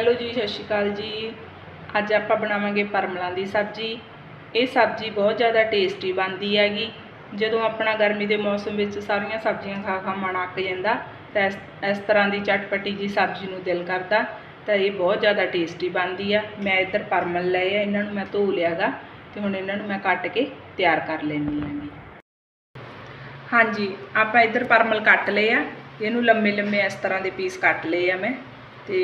Hello ਜੀ, ਸਤਿ ਸ਼੍ਰੀ ਅਕਾਲ ਜੀ। ਅੱਜ ਆਪਾਂ ਬਣਾਵਾਂਗੇ ਪਰਮਲਾਂ ਦੀ ਸਬਜ਼ੀ। ਇਹ ਸਬਜ਼ੀ ਬਹੁਤ ਜ਼ਿਆਦਾ ਟੇਸਟੀ ਬਣਦੀ ਹੈਗੀ। ਜਦੋਂ ਆਪਣਾ ਗਰਮੀ ਦੇ ਮੌਸਮ ਵਿੱਚ ਸਾਰੀਆਂ ਸਬਜ਼ੀਆਂ ਖਾ ਖਾ ਮਨ ਅੱਕ ਜਾਂਦਾ, ਤਾਂ ਇਸ ਇਸ ਤਰ੍ਹਾਂ ਦੀ ਚਟਪਟੀ ਜੀ ਸਬਜ਼ੀ ਨੂੰ ਦਿਲ ਕਰਦਾ, ਤਾਂ ਇਹ ਬਹੁਤ ਜ਼ਿਆਦਾ ਟੇਸਟੀ ਬਣਦੀ ਆ। ਮੈਂ ਇੱਧਰ ਪਰਮਲ ਲਏ ਆ, ਇਹਨਾਂ ਨੂੰ ਮੈਂ ਧੋ ਲਿਆਗਾ ਤੇ ਹੁਣ ਇਹਨਾਂ ਨੂੰ ਮੈਂ ਕੱਟ ਕੇ ਤਿਆਰ ਕਰ ਲੈਣੀ ਹੈਗੀ ਹਾਂਜੀ, ਆਪਾਂ ਇੱਧਰ ਪਰਮਲ ਕੱਟ ਲਏ ਆ। ਇਹਨੂੰ ਲੰਮੇ ਲੰਮੇ ਇਸ ਤਰ੍ਹਾਂ ਦੇ ਪੀਸ ਕੱਟ ਲਏ ਆ ਮੈਂ। ਤੇ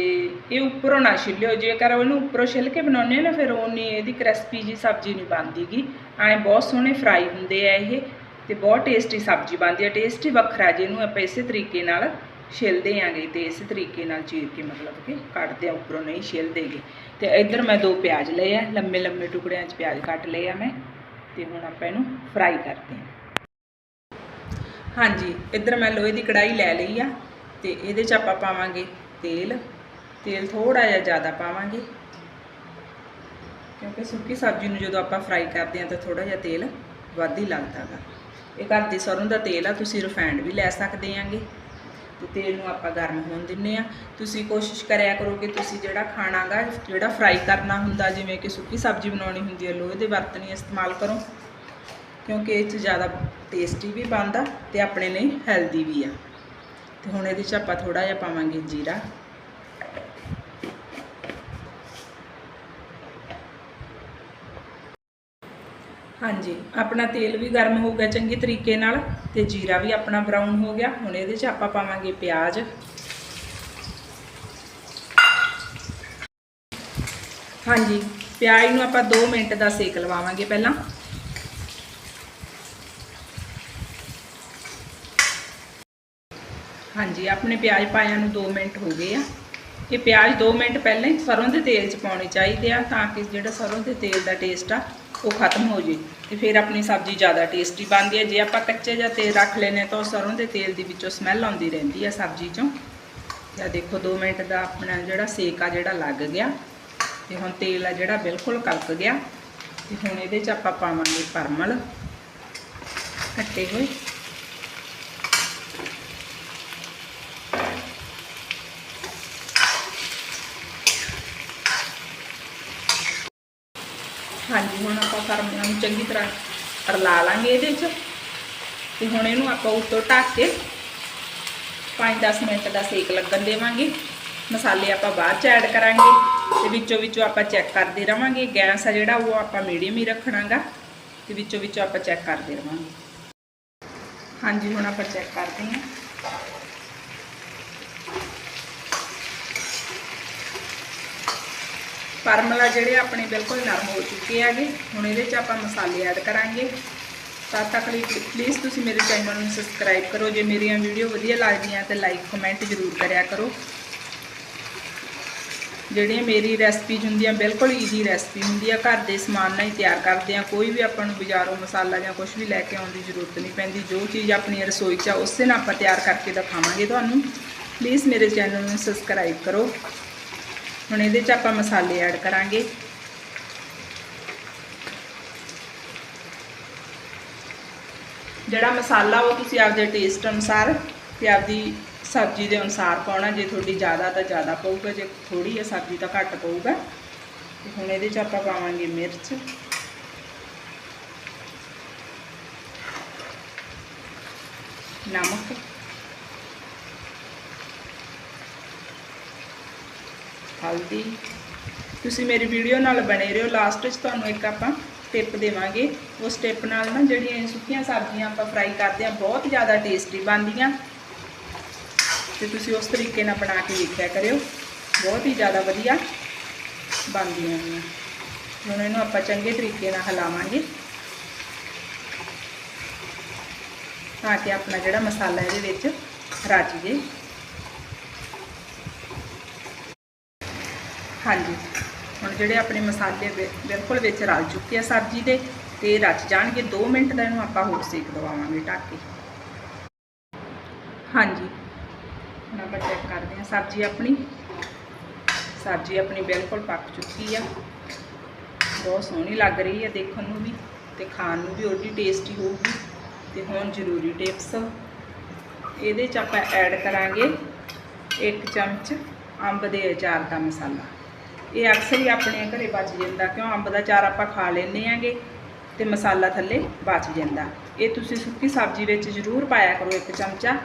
ਇਹ ਉੱਪਰੋਂ ਨਾ ਛਿੱਲਿਓ, ਜੇਕਰ ਉਹਨੂੰ ਉੱਪਰੋਂ ਛਿੱਲ ਕੇ ਬਣਾਉਂਦੇ ਆ ਨਾ, ਫਿਰ ਉਹ ਨਹੀਂ ਇਹਦੀ ਕ੍ਰਿਸਪੀ ਜੀ ਸਬਜ਼ੀ ਨਹੀਂ ਬਣਦੀਗੀ ਐਂ ਬਹੁਤ ਸੋਹਣੇ ਫਰਾਈ ਹੁੰਦੇ ਆ ਇਹ ਤੇ ਬਹੁਤ ਟੇਸਟੀ ਸਬਜ਼ੀ ਬਣਦੀ ਹੈ ਟੇਸਟ ਹੀ ਵੱਖਰਾ ਜਿਹਨੂੰ ਆਪਾਂ ਇਸੇ ਤਰੀਕੇ ਨਾਲ ਛਿੱਲਦੇ ਆਂਗੇ ਤੇ ਇਸੇ ਤਰੀਕੇ ਨਾਲ ਚੀਰ ਕੇ ਮਤਲਬ ਕਿ ਕੱਟਦੇ ਆ, ਉੱਪਰੋਂ ਨਹੀਂ ਛਿੱਲਦੇਗੇ ਤੇ ਇੱਧਰ ਮੈਂ ਦੋ ਪਿਆਜ਼ ਲਏ ਆ ਲੰਮੇ ਲੰਮੇ ਟੁਕੜਿਆਂ 'ਚ ਪਿਆਜ਼ ਕੱਟ ਲਏ ਆ ਮੈਂ ਤੇ ਹੁਣ ਆਪਾਂ ਇਹਨੂੰ ਫਰਾਈ ਕਰਦੇ ਹਾਂ ਹਾਂਜੀ, ਇੱਧਰ ਮੈਂ ਲੋਹੇ ਦੀ ਕੜਾਈ ਲੈ ਲਈ ਆ ਤੇ ਇਹਦੇ 'ਚ ਆਪਾਂ ਪਾਵਾਂਗੇ ਤੇਲ ਤੇਲ ਥੋੜਾ ਜਿਹਾ ਜ਼ਿਆਦਾ ਪਾਵਾਂਗੇ। ਕਿਉਂਕਿ ਸੁੱਕੀ ਸਬਜ਼ੀ ਨੂੰ ਜਦੋਂ ਆਪਾਂ ਫਰਾਈ ਕਰਦੇ ਹਾਂ ਤਾਂ ਥੋੜਾ ਜਿਹਾ ਤੇਲ ਵੱਧ ਹੀ ਲੱਗਦਾ ਗਾ ਇਹ ਘਰ ਦੀ ਸਰੋਂ ਦਾ ਤੇਲ ਆ, ਤੁਸੀਂ ਰਿਫਾਈਂਡ ਵੀ ਲੈ ਸਕਦੇ ਆਂਗੇ। ਤੇ ਤੇਲ ਨੂੰ ਆਪਾਂ ਗਰਮ ਹੋਣ ਦਿੰਨੇ ਆ। ਤੁਸੀਂ ਕੋਸ਼ਿਸ਼ ਕਰਿਆ ਕਰੋ ਕਿ ਤੁਸੀਂ ਜਿਹੜਾ ਖਾਣਾਗਾ, ਜਿਹੜਾ ਫਰਾਈ ਕਰਨਾ ਹੁੰਦਾ, ਜਿਵੇਂ ਕਿ ਸੁੱਕੀ ਸਬਜ਼ੀ ਬਣਾਉਣੀ ਹੁੰਦੀ ਹੈ ਲੋਹੇ ਦੇ ਬਰਤਨ ਇਸਤੇਮਾਲ ਕਰੋ। ਕਿਉਂਕਿ ਇਹ 'ਚ ਜ਼ਿਆਦਾ ਟੇਸਟੀ ਵੀ ਬਣਦਾ ਤੇ ਆਪਣੇ ਲਈ ਹੈਲਦੀ ਵੀ ਆ। ਤੇ ਹੁਣ ਇਹਦੇ 'ਚ ਆਪਾਂ ਥੋੜਾ ਜਿਹਾ ਪਾਵਾਂਗੇ ਜੀਰਾ। ਹਾਂਜੀ, ਆਪਣਾ ਤੇਲ ਵੀ ਗਰਮ ਹੋ ਗਿਆ ਚੰਗੇ ਤਰੀਕੇ ਨਾਲ ਤੇ ਜੀਰਾ ਵੀ ਆਪਣਾ ਬਰਾਊਨ ਹੋ ਗਿਆ। ਹੁਣ ਇਹਦੇ 'ਚ ਆਪਾਂ ਪਾਵਾਂਗੇ ਪਿਆਜ਼। ਹਾਂਜੀ, ਪਿਆਜ਼ ਨੂੰ ਆਪਾਂ 2 ਮਿੰਟ ਦਾ ਸੇਕ ਲਵਾਵਾਂਗੇ ਪਹਿਲਾਂ। ਹਾਂਜੀ, ਆਪਣੇ ਪਿਆਜ਼ ਪਾਇਆਂ ਨੂੰ 2 ਮਿੰਟ ਹੋ ਗਏ ਆ। ਇਹ ਪਿਆਜ਼ 2 ਮਿੰਟ ਪਹਿਲਾਂ ਹੀ ਸਰੋਂ ਦੇ ਤੇਲ 'ਚ ਪਾਉਣੇ ਚਾਹੀਦੇ ਆ ਤਾਂ ਕਿ ਜਿਹੜਾ ਸਰੋਂ ਦੇ ਤੇਲ ਦਾ ਟੇਸਟ ਆ ਉਹ ਖਤਮ ਹੋ ਜੇ ਤੇ ਫਿਰ ਆਪਣੀ ਸਬਜ਼ੀ ਜ਼ਿਆਦਾ ਟੇਸਟੀ ਬਣਦੀ ਹੈ। ਜੇ ਆਪਾਂ ਕੱਚੇ ਜਾਂ ਤੇਲ ਰੱਖ ਲੈਨੇ ਤਾਂ ਉਹ ਸਰੋਂ ਦੇ ਤੇਲ ਦੀ ਵਿੱਚੋਂ ਸਮੈਲ ਆਉਂਦੀ ਰਹਿੰਦੀ ਆ ਸਬਜ਼ੀ 'ਚੋਂ। ਜਾਂ ਦੇਖੋ 2 ਮਿੰਟ ਦਾ ਆਪਣਾ ਜਿਹੜਾ ਸੇਕ ਆ ਜਿਹੜਾ ਲੱਗ ਗਿਆ ਤੇ ਹੁਣ ਤੇਲ ਆ ਜਿਹੜਾ ਬਿਲਕੁਲ ਕਲਕ ਗਿਆ ਤੇ ਹੁਣ ਇਹਦੇ 'ਚ ਆਪਾਂ ਪਾਵਾਂਗੇ ਪਰਮਲ। ਕੱਟੇ ਹੋਏ। ਹਾਂਜੀ, ਹੁਣ ਆਪਾਂ ਪਰਮਲਾਂ ਨੂੰ ਚੰਗੀ ਤਰ੍ਹਾਂ ਰਲਾ ਲਾਂਗੇ ਇਹਦੇ 'ਚ। ਤੇ ਹੁਣ ਇਹਨੂੰ ਆਪਾਂ ਉੱਤੋਂ ਢੱਕ ਕੇ 5-10 ਮਿੰਟ ਦਾ ਸੇਕ ਲੱਗਣ ਦੇਵਾਂਗੇ। ਮਸਾਲੇ ਆਪਾਂ ਬਾਅਦ ਚ ਐਡ ਕਰਾਂਗੇ ਤੇ ਵਿੱਚੋਂ ਵਿੱਚੋਂ ਆਪਾਂ ਚੈੱਕ ਕਰਦੇ ਰਵਾਂਗੇ। ਗੈਸ ਆ ਜਿਹੜਾ, ਉਹ ਆਪਾਂ ਮੀਡੀਅਮ ਹੀ ਰੱਖਣਾਗਾ ਤੇ ਵਿੱਚੋਂ ਵਿੱਚੋਂ ਆਪਾਂ ਚੈੱਕ ਕਰਦੇ ਰਵਾਂਗੇ। ਹਾਂਜੀ, ਹੁਣ ਆਪਾਂ ਚੈੱਕ ਕਰਦੇ ਹਾਂ। ਪਰਮਲਾ ਜਿਹੜੇ ਆਪਣੇ ਬਿਲਕੁਲ ਨਰਮ ਹੋ ਚੁੱਕੇ ਹੈਗੇ, ਹੁਣ ਇਹਦੇ 'ਚ ਆਪਾਂ ਮਸਾਲੇ ਐਡ ਕਰਾਂਗੇ। ਤਦ ਤੱਕ ਲਈ ਪਲੀਜ਼ ਤੁਸੀਂ ਮੇਰੇ ਚੈਨਲ ਨੂੰ ਸਬਸਕ੍ਰਾਈਬ ਕਰੋ, ਜੇ ਮੇਰੀਆਂ ਵੀਡੀਓ ਵਧੀਆ ਲੱਗਦੀਆਂ ਤਾਂ ਲਾਈਕ ਕਮੈਂਟ ਜ਼ਰੂਰ ਕਰਿਆ ਕਰੋ। ਜਿਹੜੀਆਂ ਮੇਰੀ ਰੈਸਪੀਜ਼ ਹੁੰਦੀਆਂ, ਬਿਲਕੁਲ ਈਜ਼ੀ ਰੈਸਪੀ ਹੁੰਦੀ ਆ, ਘਰ ਦੇ ਸਮਾਨ ਨਾਲ ਹੀ ਤਿਆਰ ਕਰਦੇ ਆ। ਕੋਈ ਵੀ ਆਪਾਂ ਨੂੰ ਬਾਜ਼ਾਰੋਂ ਮਸਾਲਾ ਜਾਂ ਕੁਝ ਵੀ ਲੈ ਕੇ ਆਉਣ ਦੀ ਜ਼ਰੂਰਤ ਨਹੀਂ ਪੈਂਦੀ। ਜੋ ਚੀਜ਼ ਆਪਣੀ ਰਸੋਈ 'ਚ ਆ, ਉਸੇ ਨਾਲ ਆਪਾਂ ਤਿਆਰ ਕਰਕੇ ਦਿਖਾਵਾਂਗੇ ਤੁਹਾਨੂੰ। ਪਲੀਜ਼ ਮੇਰੇ ਚੈਨਲ ਨੂੰ ਸਬਸਕ੍ਰਾਈਬ ਕਰੋ। ਹੁਣ ਇਹਦੇ 'ਚ ਆਪਾਂ ਮਸਾਲੇ ਐਡ ਕਰਾਂਗੇ। ਜਿਹੜਾ ਮਸਾਲਾ ਉਹ ਤੁਸੀਂ ਆਪਦੇ ਟੇਸਟ ਅਨੁਸਾਰ ਤੇ ਆਪਦੀ ਸਬਜ਼ੀ ਦੇ ਅਨੁਸਾਰ ਪਾਉਣਾ, ਜੇ ਤੁਹਾਡੀ ਜ਼ਿਆਦਾ ਤਾਂ ਜ਼ਿਆਦਾ ਪਊਗਾ, ਜੇ ਥੋੜੀ ਹੈ ਸਬਜ਼ੀ ਤਾਂ ਘੱਟ ਪਊਗਾ। ਤੇ ਹੁਣ ਇਹਦੇ 'ਚ ਆਪਾਂ ਪਾਵਾਂਗੇ ਮਿਰਚ। ਨਮਕ। ਹਲਦੀ। ਤੁਸੀਂ ਮੇਰੀ ਵੀਡੀਓ ਨਾਲ ਬਣੇ ਰਹੋ। ਲਾਸਟ 'ਚ ਤੁਹਾਨੂੰ ਇੱਕ ਆਪਾਂ ਟਿਪ ਦੇਵਾਂਗੇ। ਉਸ ਟਿਪ ਨਾਲ ਨਾ ਜਿਹੜੀਆਂ ਇਹ ਸੁੱਕੀਆਂ ਸਬਜ਼ੀਆਂ ਆਪਾਂ ਫਰਾਈ ਕਰਦੇ ਆ ਬਹੁਤ ਜ਼ਿਆਦਾ ਟੇਸਟੀ ਬਣਦੀਆਂ। ਤੇ ਤੁਸੀਂ ਉਸ ਤਰੀਕੇ ਨਾਲ ਬਣਾ ਕੇ ਵੇਖਿਆ ਕਰਿਓ। ਬਹੁਤ ਹੀ ਜ਼ਿਆਦਾ ਵਧੀਆ ਬਣਦੀਆਂ ਨੇ। ਹੁਣ ਇਹਨੂੰ ਆਪਾਂ ਚੰਗੇ ਤਰੀਕੇ ਨਾਲ ਹਿਲਾਵਾਂਗੇ। ਤਾਂ ਕਿ ਆਪਣਾ ਜਿਹੜਾ ਮਸਾਲਾ ਇਹਦੇ ਵਿੱਚ ਰਚ ਜੇ। ਹਾਂਜੀ। ਹੁਣ ਜਿਹੜੇ ਆਪਣੇ ਮਸਾਲੇ ਬਿ- ਬਿਲਕੁਲ ਵਿੱਚ ਰਲ ਚੁੱਕੇ ਆ ਸਬਜ਼ੀ ਦੇ, ਤੇ ਰਚ ਜਾਣਗੇ 2 ਮਿੰਟ ਦਾ ਇਹਨੂੰ ਆਪਾਂ ਹੋਰ ਸੇਕ ਦਵਾਵਾਂਗੇ ਢੱਕ ਕੇ ਹਾਂਜੀ। ਹੁਣ ਆਪਾਂ ਚੈੱਕ ਕਰਦੇ ਹਾਂ ਸਬਜ਼ੀ ਆਪਣੀ। ਸਬਜ਼ੀ ਆਪਣੀ ਬਿਲਕੁਲ ਪੱਕ ਚੁੱਕੀ ਆ। ਬਹੁਤ ਸੋਹਣੀ ਲੱਗ ਰਹੀ ਹੈ ਦੇਖਣ ਨੂੰ ਵੀ, ਤੇ ਖਾਣ ਨੂੰ ਵੀ ਉਹਦੀ ਟੇਸਟੀ ਹੋਊਗੀ, ਤੇ ਹੁਣ ਜ਼ਰੂਰੀ ਟਿਪਸ ਇਹਦੇ ਚ ਆਪਾਂ ਐਡ ਕਰਾਂਗੇ 1 ਚਮਚ ਅੰਬ ਦੇ ਅਚਾਰ ਦਾ ਮਸਾਲਾ। ਇਹ ਅਕਸਰ ਹੀ ਆਪਣੇ ਘਰੇ ਬਚ ਜਾਂਦਾ, ਕਿਉਂ ਅੰਬ ਦਾ ਚਾਰ ਆਪਾਂ ਖਾ ਲੈਂਦੇ ਆਂਗੇ ਤੇ ਮਸਾਲਾ ਥੱਲੇ ਬਚ ਜਾਂਦਾ। ਇਹ ਤੁਸੀਂ ਸੁੱਕੀ ਸਬਜ਼ੀ ਵਿੱਚ ਜ਼ਰੂਰ ਪਾਇਆ ਕਰੋ ਇੱਕ ਚਮਚਾ,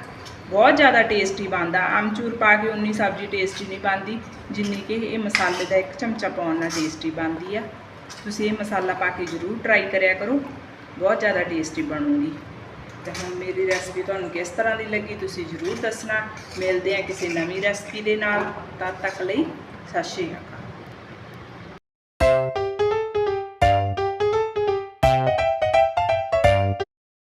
ਬਹੁਤ ਜ਼ਿਆਦਾ ਟੇਸਟੀ ਬਣਦਾ। ਆਮਚੂਰ ਪਾ ਕੇ ਉਨੀ ਸਬਜ਼ੀ ਟੇਸਟੀ ਨਹੀਂ ਬਣਦੀ, ਜਿੰਨੀ ਕਿ ਇਹ ਮਸਾਲੇ ਦਾ ਇੱਕ ਚਮਚਾ ਪਾਉਣ ਨਾਲ ਟੇਸਟੀ ਬਣਦੀ ਆ। ਤੁਸੀਂ ਇਹ ਮਸਾਲਾ ਪਾ ਕੇ ਜ਼ਰੂਰ ਟਰਾਈ ਕਰਿਆ ਕਰੋ, ਬਹੁਤ ਜ਼ਿਆਦਾ ਟੇਸਟੀ ਬਣੂਗੀ। ਤੇ ਹੁਣ ਮੇਰੀ ਰੈਸਪੀ ਤੁਹਾਨੂੰ ਕਿਸ ਤਰ੍ਹਾਂ ਦੀ ਲੱਗੀ ਤੁਸੀਂ ਜ਼ਰੂਰ ਦੱਸਣਾ। ਮਿਲਦੇ ਆ ਕਿਸੇ ਨਵੀਂ ਰੈਸਪੀ ਦੇ ਨਾਲ। ਤਦ ਤੱਕ ਲਈ ਸਤਿ ਸ਼੍ਰੀ ਅਕਾਲ।